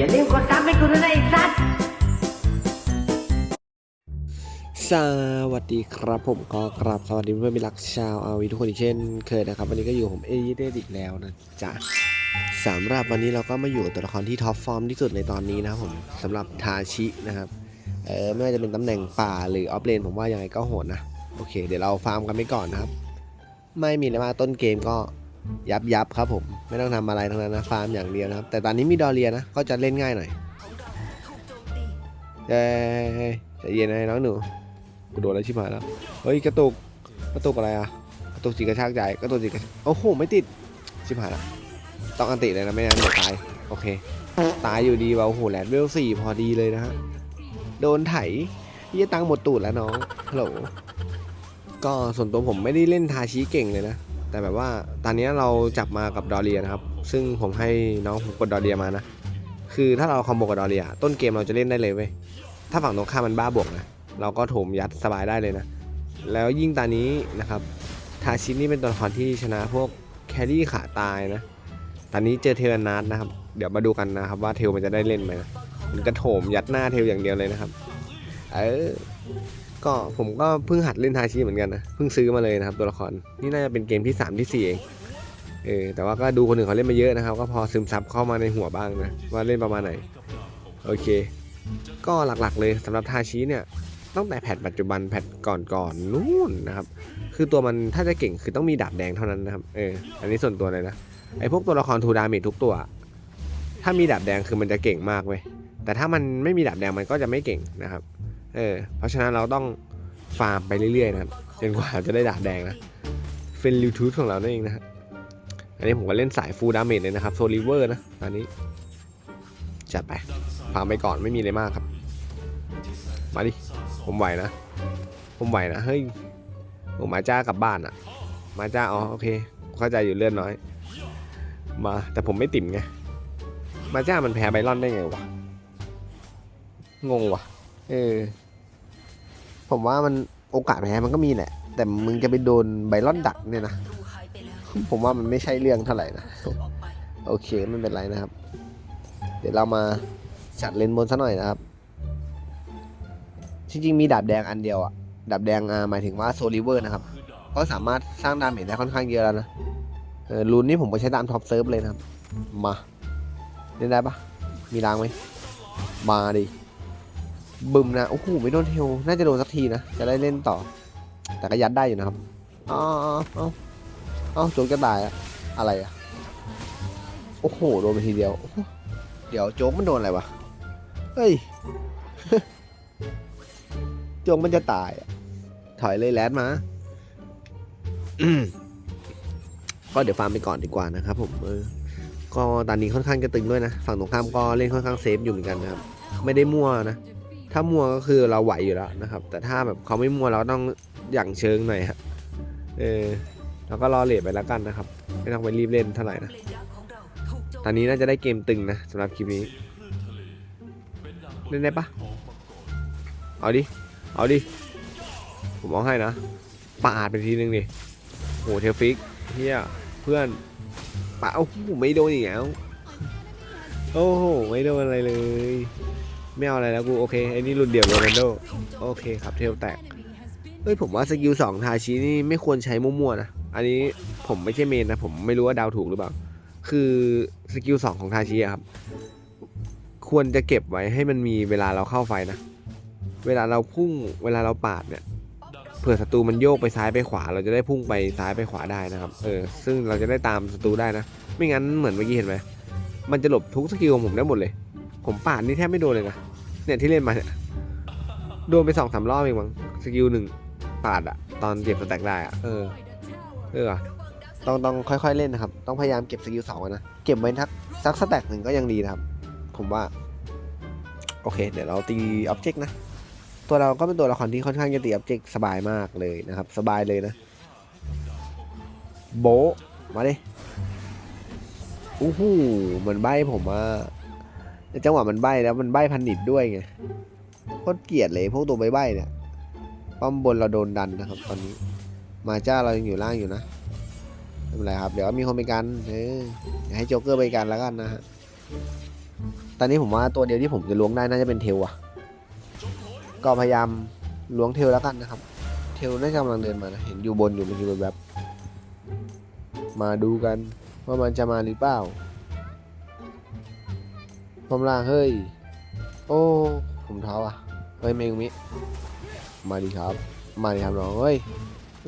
อย่าลืมกดซับให้กูด้วยนะไอ้สัตว์สวัสดีครับผมก็กราบสวัสดีเพื่อนมิรักชาวอาวีทุกคนอีกเช่นเคยนะครับ วันนี้ก็อยู่ผมเอเดอีกแล้วนะจ๊ะสำหรับวันนี้เราก็มาอยู่ตัวละครที่ท็อปฟอร์มที่สุดในตอนนี้นะครับผมสำหรับทาชินะครับเออไม่ว่าจะเป็นตำแหน่งป่าหรือออฟเลนผมว่ายังไงก็โหดนะ โอเค เดี๋ยวเราฟาร์มกันไปก่อนนะครับ ไม่มีอะไรมากต้นเกมก็ ยับยับครับผมไม่ต้องทำอะไรทั้งนั้นนะฟาร์มอย่างเดียวนะครับ แต่ตอนนี้มีดอเรียนะก็จะเล่นง่ายหน่อยเอ้ยใจเย็นนะน้องหนูกูโดนอะไรชิบหายแล้วเฮ้ยกระตุกกระตุกอะไรอะกระตุกสีกระชากใจกระตุกสีกระโอ้โหไม่ติดชิบหายแล้วต้องอันติเลยนะไม่งั้นเดี๋ยวตายโอเค ตายอยู่ดีว่ะโอ้โหแลนด์เวลสี่พอดีเลยนะฮะโดนไถยี่ตังหมดตูดแล้วน้องฮัลโหลก็ส่วนตัวผมไม่ได้เล่นทาชิเก่งเลยนะ แต่แบบว่าตอนนี้เราจับมากับดอเรียนะครับ ซึ่งผมให้น้องผมกดดอเรียมานะ คือถ้าเราคอมโบกับดอเรีย ต้นเกมเราจะเล่นได้เลยเว้ย ถ้าฝั่งตรงข้ามมันบ้าบวกนะ เราก็โถมยัดสบายได้เลยนะ แล้วยิ่งตอนนี้นะครับทาชินี่เป็นตัวละครที่ชนะพวกแครี่ขาตายนะ ตอนนี้เจอเทลนาร์นะครับ เดี๋ยวมาดูกันนะครับว่าเทลมันจะได้เล่นไหมนะมันจะโถมยัดหน้าเทลอย่างเดียวเลยนะครับ เออ ก็ผมก็เพิ่งหัดเล่นทาชิเหมือนกันนะเพิ่งซื้อมาเลยนะครับตัวละครนี่น่าจะเป็นเกมที่ 3 ที่4เองเออแต่ว่าก็ดูคนอื่นเขาเล่นมาเยอะนะครับ ก็พอซึมซับเข้ามาในหัวบ้างนะว่าเล่นประมาณไหนโอเค ก็หลักๆเลยสำหรับทาชิเนี่ยตั้งแต่แพทปัจจุบันแพทก่อนๆนู่นนะครับ คือตัวมันถ้าจะเก่งคือต้องมีดาบแดงเท่านั้นนะครับเอออันนี้ส่วนตัวเลยนะไอพวกตัวละครทูดามจทุกตัว ถ้ามีดาบแดงคือมันจะเก่งมากเว้ยแต่ถ้ามันไม่มีดาบแดงมันก็จะไม่เก่งนะครับ เออเพราะฉะนั้นเราต้องฟาร์มไปเรื่อยๆนะครับจนกว่าจะได้ดาบแดงนะเฟนลิวทูธของเรานั่นเองนะฮะอันนี้ผมก็เล่นสายฟูลดาเมจเลยนะครับโซลิเวอร์นะตอนนี้จัดไปฟาร์มไปก่อนไม่มีอะไรมากครับ มาดิผมไหวนะ ผมไหวนะเฮ้ยผมมาจ้ากลับบ้านอะมาจ้าอ๋อโอเค เข้าใจอยู่เลื่อนน้อย มาแต่ผมไม่ติ่มไงมาจ้ามันแพ้ไบรอนได้ไงวะงงวะเออ ผมว่ามันโอกาสแพ้มันก็มีแหละ แต่มึงจะไปโดนไบรอนดักเนี่ยนะ ผมว่ามันไม่ใช่เรื่องเท่าไหร่นะ โอเคไม่เป็นไรนะครับ เดี๋ยวเรามาจัดเลนบนซะหน่อยนะครับ จริงๆมีดาบแดงอันเดียวอะดาบแดงอ่าหมายถึงว่าโซลิเวอร์นะครับ ก็สามารถสร้างดาเมจได้ค่อนข้างเยอะแล้วนะเออรูนนี่ผมก็ใช้ตามท็อปเซิร์ฟเลยนะครับ มา เล่นได้ปะมีรางไหมมาดิ บึมนะ โอ้โห ไม่โดนเทลน่าจะโดนสักทีนะ จะได้เล่นต่อ แต่ก็ยัดได้อยู่นะครับอ๋อเอ้าเอ้าโจกจะตายอะอะไรอะโอ้โห โดนไปทีเดียว เดี๋ยวโจ๊กมันโดนอะไรวะ เฮ้ย โจ๊กมันจะตายอะถอยเลยแลนด์มา ก็เดี๋ยวฟาร์มไปก่อนดีกว่านะครับผมเออก็ตอนนี้ค่อนข้างจะตึงด้วยนะ ฝั่งตรงข้ามก็เล่นค่อนข้างเซฟอยู่เหมือนกันนะครับ ไม่ได้มั่วนะ ถ้ามัวก็คือเราไหวอยู่แล้วนะครับ แต่ถ้าแบบเขาไม่มัวเราต้องอย่างเชิงหน่อยฮะเออเราก็รอเลทไปแล้วกันนะครับ ไม่ต้องไปรีบเล่นเท่าไหร่นะตอนนี้น่าจะได้เกมตึงนะสำหรับคลิปนี้ เล่นได้ปะเอาดิ เอาดิ ผมเอาให้นะปาดไปทีนึงดิโหเทลฟิกเฮียเพื่อนปาโอ้โหไม่โดนอีกแล้ว โอ้โห ไม่โดนอะไรเลย ไม่เอาอะไรแล้วกูโอเคไอ้นี่รุ่นเดียวโรนัลโดโอเคครับเทลแตกเฮ้ยผมว่าสกิลสองทาชินี่ไม่ควรใช้มั่วๆนะอันนี้ผมไม่ใช่เมนนะผมไม่รู้ว่าดาวถูกหรือเปล่า คือสกิลสองของทาชิอะครับ ควรจะเก็บไว้ให้มันมีเวลาเราเข้าไฟนะ เวลาเราพุ่งเวลาเราปาดเนี่ยเผื่อศัตรูมันโยกไปซ้ายไปขวา เราจะได้พุ่งไปซ้ายไปขวาได้นะครับเออซึ่งเราจะได้ตามศัตรูได้นะ ไม่งั้นเหมือนเมื่อกี้เห็นไหมมันจะหลบทุกสกิลของผมได้หมดเลย ผมปาดนี่แทบไม่โดนเลยนะ เนี่ยที่เล่นมาเนี่ย โดนไปสองสามรอบเองมั้ง สกิลหนึ่งปาดอะตอนเก็บสแต็กได้อะเออ เออ ต้องต้องค่อยๆเล่นนะครับ ต้องพยายามเก็บสกิลสองนะ เก็บไว้ทักสักสแต็กหนึ่งก็ยังดีนะครับ ผมว่า โอเค เดี๋ยวเราตีอ็อบเจกต์นะ ตัวเราก็เป็นตัวละครที่ค่อนข้างจะตีอ็อบเจกต์สบายมากเลยนะครับ สบายเลยนะ โบมาดิอู้หูเหมือนใบผมว่า จังหวะมันใบแล้วมันใบพันนิดด้วยไงโคตรเกลียดเลยพวกตัวใบใบเนี่ยป้อมบนเราโดนดันนะครับ ตอนนี้ มาจ้าเรายังอยู่ล่างอยู่นะไม่เป็นไรครับ เดี๋ยวมีคนไปกันเออให้โจ๊กเกอร์ไปกันแล้วกันนะฮะตอนนี้ผมว่าตัวเดียวที่ผมจะล้วงได้น่าจะเป็นเทลอะก็พยายามล้วงเทลแล้วกันนะครับ เทลน่าจะกำลังเดินมานะเห็นอยู่บนอยู่มื่อกี้แบบมาดูกันว่ามันจะมาหรือเปล่า ผมล่างเฮ้ย โอ้ ผมเท้าอะ เฮ้ยเมงมิ มาดีครับ มาดีครับน้องเฮ้ย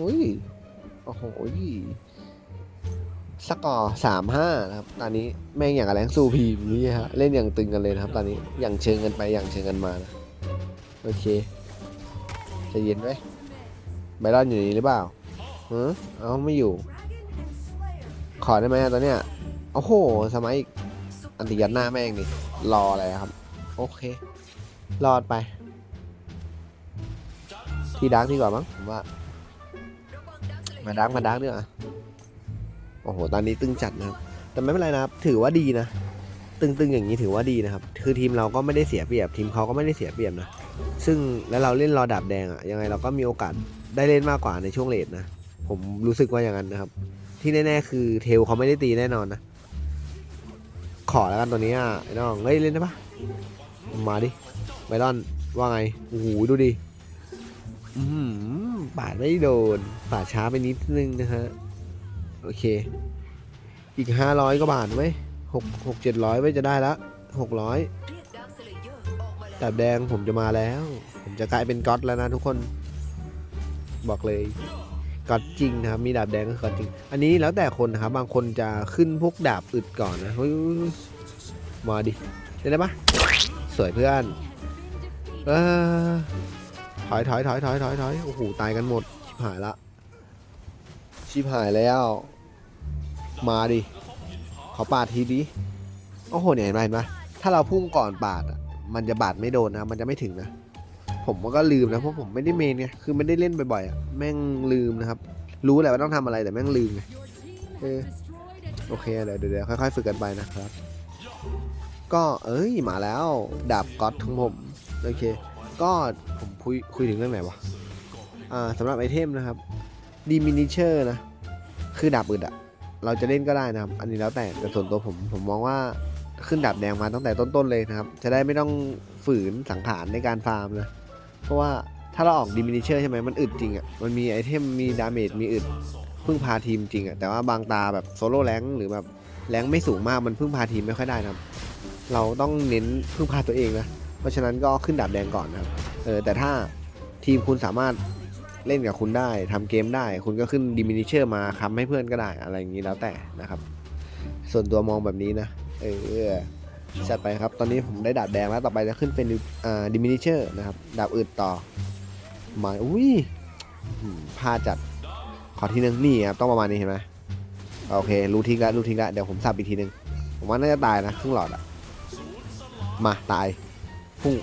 อุ้ย โอ้โหสกอร์สามห้านะครับ ตอนนี้แม่งอย่างกับแรงสู้พีมนี้ฮะ เล่นอย่างตึงกันเลยนะครับ ตอนนี้ อย่างเชิงกันไปอย่างเชิงกันมานะ โอเคใจะเย็นไว้ไบรอนอยู่นี่หรือเปล่าเออเอาไม่อยู่ ขอได้ไหมตอนเนี้ย โอ้โห สมัยอันติยัดหน้าแม่งนี่ รออะไรครับ โอเค รอดไป ที่ดักดีกว่ามั้งผมว่า มาดักมาดักดีกว่าโอ้โห ตอนนี้ตึงจัดนะครับ แต่ไม่เป็นไรนะครับ ถือว่าดีนะ ตึงๆอย่างนี้ถือว่าดีนะครับ คือทีมเราก็ไม่ได้เสียเปรียบ ทีมเขาก็ไม่ได้เสียเปรียบนะ ซึ่งแล้วเราเล่นรอดาบแดงอะยังไงเราก็มีโอกาสได้เล่นมากกว่าในช่วงเลทนะ ผมรู้สึกว่าอย่างนั้นนะครับ ที่แน่ๆคือเทลเขาไม่ได้ตีแน่นอนนะ ขอแล้วกันตัวนี้อะไอ้น้องเฮ้ยเล่นได้ปะมาดิไบรอนว่าไงโอ้โหดูดิอืมปาดไม่โดนปาดช้าไปนิดนึงนะฮะโอเค อีกห้าร้อยกว่าบาทไหมหกหกเจ็ดร้อยไว้จะได้ละหกร้อยดาบแดงผมจะมาแล้ว ผมจะกลายเป็นก๊อตแล้วนะทุกคน บอกเลย ก๊อตจริงนะครับมีดาบแดงก็ก๊อตจริง อันนี้แล้วแต่คนนะครับบางคนจะขึ้นพวกดาบอึดก่อนนะมาดิได้ไหมปะสวยเพื่อนเออถอยถอยถอยถอยถอยถอยโอ้โหตายกันหมดชิบหายละชิบหายแล้ว มาดิขอปาดทีดิโอ้โหเนี่ยเห็นไหมเห็นไหมถ้าเราพุ่งก่อนปาดอะมันจะบาดไม่โดนนะมันจะไม่ถึงนะ ผมก็ลืมนะเพราะผมไม่ได้เมนไงคือไม่ได้เล่นบ่อยๆอะแม่งลืมนะครับ รู้แหละว่าต้องทำอะไรแต่แม่งลืมไงเออโอเคเดี๋ยวเดี๋ยวค่อยๆฝึกกันไปนะครับ ก็เอ้ยมาแล้วดาบก๊อตของผมโอเค ก็ผมคุยคุยถึงเรื่องไหนวะอ่าสำหรับไอเทมนะครับดีมินิเชอร์นะ คือดาบอึดอะเราจะเล่นก็ได้นะครับ อันนี้แล้วแต่แต่ส่วนตัวผมผมมองว่าขึ้นดาบแดงมาตั้งแต่ต้นๆเลยนะครับ จะได้ไม่ต้องฝืนสังขารในการฟาร์มนะ เพราะว่าถ้าเราออกดิมินิเชอร์ใช่ไหมมันอึดจริงอะ่ะ มันมีไอเทมมีดาเมจมีอึดพึ่งพาทีมจริงอะ่ะ แต่ว่าบางตาแบบโซโล่แรงหรือแบบแรงไม่สูงมากมันพึ่งพาทีมไม่ค่อยได้นะครับ เราต้องเน้นพึ่งพาตัวเองนะ เพราะฉะนั้นก็ขึ้นดาบแดงก่อนนะครับ เออแต่ถ้าทีมคุณสามารถเล่นกับคุณได้ทำเกมได้ คุณก็ขึ้นดิมินิเชอร์มาค้ำให้เพื่อนก็ได้อะไรอย่างนี้แล้วแต่นะครับ ส่วนตัวมองแบบนี้นะ เออ จัดไปครับ ตอนนี้ผมได้ดาบแดงแล้ว ต่อไปจะขึ้นเป็นอ่าดิมินิเชอร์นะครับ ดาบอื่นต่อมาอุ้ยพลาดจัด ขอทีนึงนี่ครับ ต้องประมาณนี้เห็นไหมโอเค รู้ทิ้งแล้วรู้ทิ้งแล้วเดี๋ยวผมสับอีกทีนึง ผมว่าน่าจะตายนะครึ่งหลอดอะมาตายพุ่ง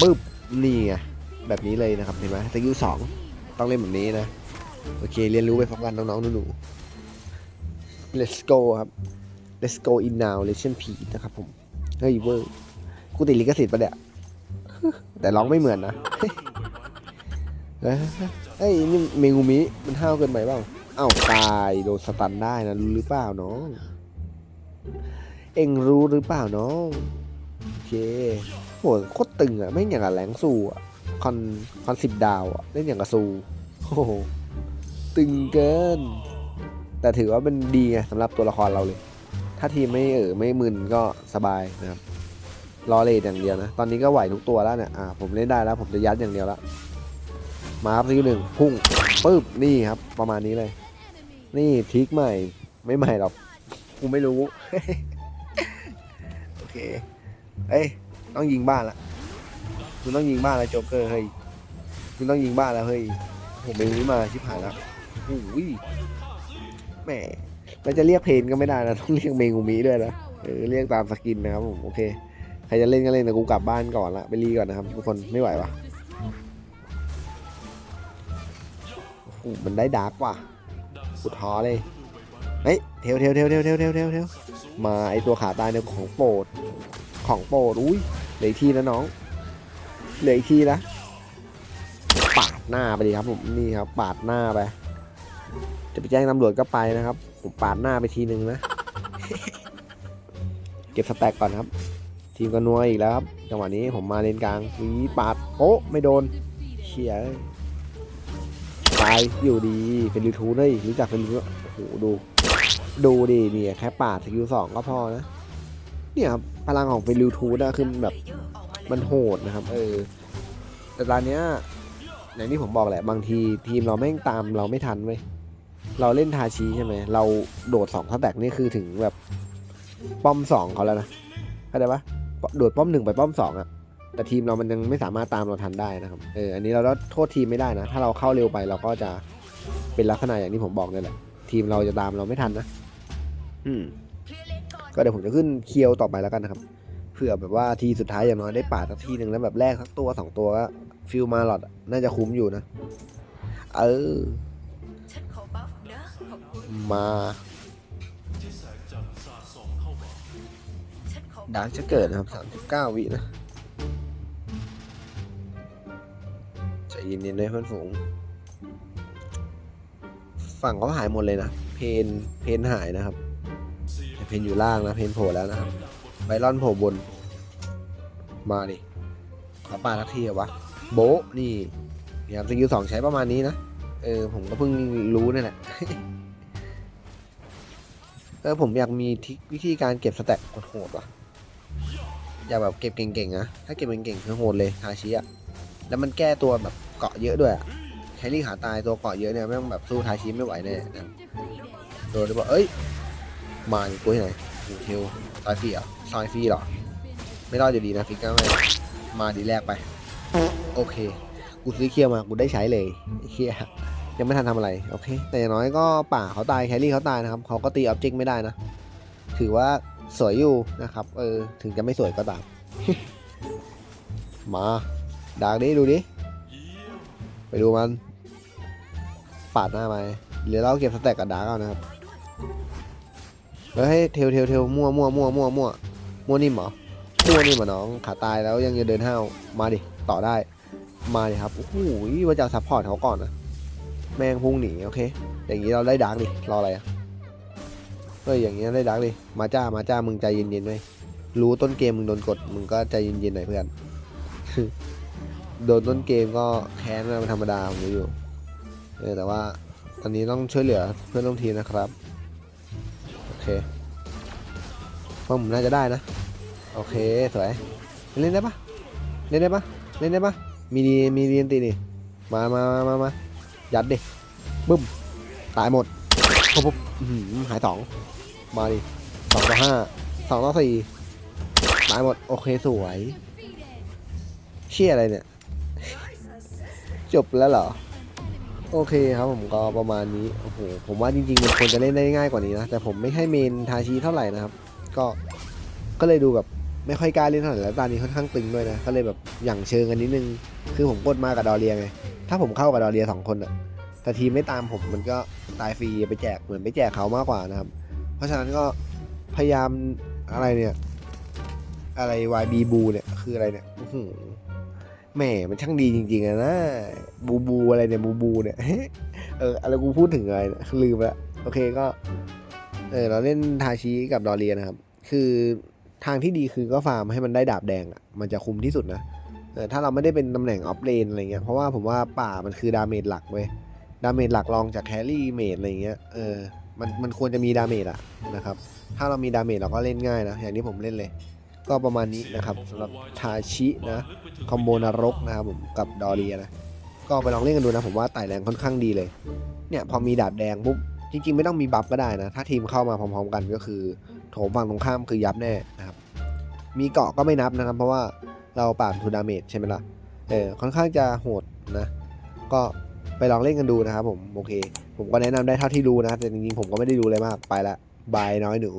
ปึ๊บ นี่ไง แบบนี้เลยนะครับ เห็นไหมสกิลสองต้องเล่นแบบนี้นะ โอเค เรียนรู้ไปพร้อมกันน้องๆหนูๆ let's go ครับ let's go in now lesson P นะครับผม เฮ้ยเวอร์กูติดลิขสิทธิ์ปะเนี่ย แต่ร้องไม่เหมือนนะ เฮ้ยนี่เมงูมิมันห้าวเกินไปเปล่าเอ้าตายโดนสตันได้นะรู้หรือเปล่าน้อง เอ็งรู้หรือเปล่าน้องโอเคโหโคตรตึงอะไม่อย่างกับแรงซูอะคอนคอนสิบดาวอะเล่นอย่างกับซูโอ้โหตึงเกิน แต่ถือว่ามันดีไงสำหรับตัวละครเราเลย ถ้าทีมไม่เออไม่มึนก็สบายนะครับรอเลดอย่างเดียวนะ ตอนนี้ก็ไหวทุกตัวแล้วเนี่ยอ่าผมเล่นได้แล้วผมจะยัดอย่างเดียวล้วมารับทีหนึ่งพุ่งปึ๊บนี่ครับ ประมาณนี้เลย นี่ทิกใหม่ไม่ใหม่หรอกกูไม่รู้ โอเค เอ้ยต้องยิงบ้านละคุณต้องยิงบ้านแล้วโจ๊กเกอร์เฮ้ยคุณต้องยิงบ้านแล้วเฮ้ยผมเป็นนี้มาชิบหายแล้วโอ้ยแหม เราจะเรียกเพนก็ไม่ได้นะต้องเรียกเมงูมิด้วยนะเออเรียกตามสกินนะครับผมโอเคใครจะเล่นก็เล่นแต่กูกลับบ้านก่อนละไปรีก่อนนะครับทุกคนไม่ไหววะโอ้โหมันได้ดาร์กว่ะกูท้อเลยเฮ้ยเทวเทวเทวเทวเทวเทวเทวเทวมาไอตัวขาตายเนี่ยของโปรดของโปรดอุ้ยเหลืออกทีนะน้องเหลืออีกทีนะปาดหน้าไปดีครับผมนี่ครับปาดหน้าไป จะไปแจ้งตำรวจก็ไปนะครับ ผมปาดหน้าไปทีนึงนะ เก็บสแต็กก่อนครับ ทีมกันนัวอีกแล้วครับ จังหวะนี้ผมมาเลนกลางวีปาดโอ้ไม่โดนเฉียตายอยู่ดีเฟลิทูเฮ้ยรู้จักเฟลิทูโอ้โหดู ดูดิเนี่ยแค่ปาดสกิลสองก็พอนะ เนี่ยครับพลังของเฟลิทูนะคือมันแบบมันโหดนะครับ เออ แต่ตอนเนี้ยอย่างที่ผมบอกแหละบางทีทีมเราแม่งตามเราไม่ทันเว้ย เราเล่นทาชีใช่ไหม เราโดดสองสแตกนี่คือถึงแบบป้อมสองเขาแล้วนะเข้าใจปะโดดป้อมหนึ่งไปป้อมสองอะแต่ทีมเรามันยังไม่สามารถตามเราทันได้นะครับ เออ อันนี้เราก็โทษทีมไม่ได้นะ ถ้าเราเข้าเร็วไปเราก็จะเป็นลักษณะอย่างที่ผมบอกนี่แหละ ทีมเราจะตามเราไม่ทันนะ อืม ก็เดี๋ยวผมจะขึ้นเคียวต่อไปแล้วกันนะครับ เผื่อแบบว่าทีสุดท้ายอย่างน้อยได้ป่าสักทีหนึ่งแล้วแบบแรกสักตัวสองตัวก็ฟิลมาหลอดน่าจะคุ้มอยู่นะ เออ มาฉันขอดาร์กจะเกิดนะครับสามสิบเก้าวินะใจเย็นๆเลยเพื่อนฝูง ฝั่งเขาหายหมดเลยนะ เพน เพนหายนะครับ เพนอยู่ล่างนะ เพนโผล่แล้วนะครับ ไบรอนโผล่บน มาดิขอปาทักทีวะ โบนี่เนี่ยสกิลสองใช้ประมาณนี้นะ เออ ผมก็เพิ่งรู้นี่แหละ ออผมอยากมีทิกวิธีการเก็บสแต็กโหดว่ะ อยากแบบเก็บเก่งๆนะ ถ้าเก็บเก่งๆคือโหดเลยฮาชิอะแล้วมันแก้ตัวแบบเกาะเยอะด้วยอะแครี่ขาตายตัวเกาะเยอะเนี่ยแม่งแบบสู้ทาชิไม่ไหวแน่นะโดนหรือเปล่าเอ้ย มาดิกูที่ไหนโอ้เทลตายฟรีเหรอซอยฟรีเหรอ ไม่รอดอยู่ดีนะฟิกเกอร์ไม่มาดีแรกไป โอเค กูซื้อเคียวมา กูได้ใช้เลยเคีย ยังไม่ทันทำอะไร โอเค แต่อย่างน้อยก็ป่าเขาตายแคลรี่เขาตายนะครับเขาก็ตีออบเจกต์ไม่ได้นะ ถือว่าสวยอยู่นะครับ เออ ถึงจะไม่สวยก็ตาม มาดากนี้ดูดิ ไปดูมัน ปาดหน้าไปเดี๋ยวเราเก็บสแต็กกับดาร์กเอานะครับแล้วให้เทลเทลเทลมั่วมั่วมั่วมั่วมั่วมั่วนิ่มเหรอมั่วนิ่มเหรอน้องขาตายแล้วยังจะเดินห้าวมาดิต่อได้ มาดิครับโอ้โหว่าจะซัพพอร์ตเขาก่อนนะ แม่งพุ่งหนีโอเค อย่างนี้เราได้ดาร์กดิรออะไรอะเฮ้ยอย่างนี้ได้ดาร์กดิมาจ้ามาจ้ามึงใจเย็นๆไว้รู้ต้นเกมมึงโดนกดมึงก็ใจเย็นๆหน่อยเพื่อนโดนต้นเกมก็แค้นเป็นธรรมดาผมรู้อยู่เออแต่ว่าตอนนี้ต้องช่วยเหลือเพื่อนร่วมทีมนะครับโอเคว่าผมน่าจะได้นะโอเคสวยเล่นได้ปะเล่นได้ปะเล่นได้ปะมีดีมีดีนตีนี่มามามามามา ยัดดิบึ้ม ตายหมดปุ๊บปุ๊บอื้อหือหายสองมาดิสองต่อห้าสองต่อสี่ตายหมด โอเคสวย เชี่ยอะไรเนี่ย จบแล้วเหรอ โอเคครับผมก็ประมาณนี้ โอ้โห ผมว่าจริงๆมันควรจะเล่นได้ง่ายกว่านี้นะ แต่ผมไม่ให้เมนทาชีเท่าไหร่นะครับ ก็ ก็เลยดูแบบ ไม่ค่อยกล้าเล่นเท่าไหร่แล้วตอนนี้ค่อนข้างตึงด้วยนะก็เลยแบบอย่างเชิงกันนิดนึง คือผมกดมากับดอเรียไง ถ้าผมเข้ากับดอเรียสองคนอะแต่ทีมไม่ตามผมมันก็ตายฟรีไปแจกเหมือนไปแจกเขามากกว่านะครับ เพราะฉะนั้นก็พยายามอะไรเนี่ย อะไร YB บูเนี่ยคืออะไรเนี่ยอื้อหือแหมมันช่างดีจริงๆอะนะบูบูอะไรเนี่ยบูบูเนี่ยเอออะไรกูพูดถึงอะไรเนี่ยลืมละโอเคก็ เออเราเล่นทาชิกับดอเรียนะครับ คือ ทางที่ดีคือก็ฟาร์มให้มันได้ดาบแดงอะมันจะคุ้มที่สุดนะเออถ้าเราไม่ได้เป็นตำแหน่งออฟเลนอะไรเงี้ยเพราะว่าผมว่าป่ามันคือดาเมจหลักเว้ยดาเมจหลักรองจากแครี่เมจอะไรเงี้ยเออมันมันควรจะมีดาเมจอะนะครับถ้าเรามีดาเมจเราก็เล่นง่ายนะ อย่างที่ผมเล่นเลย ก็ประมาณนี้นะครับสำหรับทาชินะคอมโบนรกนะครับผมกับดอเรียนะก็ไปลองเล่นกันดูนะ ผมว่าไต่แรงค่อนข้างดีเลย เนี่ยพอมีดาบแดงปุ๊บจริง ๆ ไม่ต้องมีบัฟก็ได้นะ ถ้าทีมเข้ามาพร้อม ๆ กันก็คือโถมฝั่งตรงข้ามคือยับแน่ มีเกาะก็ไม่นับนะครับ เพราะว่าเราปราบทูดาเมจใช่ไหมล่ะ เออค่อนข้างจะโหดนะ ก็ไปลองเล่นกันดูนะครับผม โอเค ผมก็แนะนำได้เท่าที่รู้นะ แต่จริงๆผมก็ไม่ได้รู้อะไรมาก ไปละบายน้อยหนู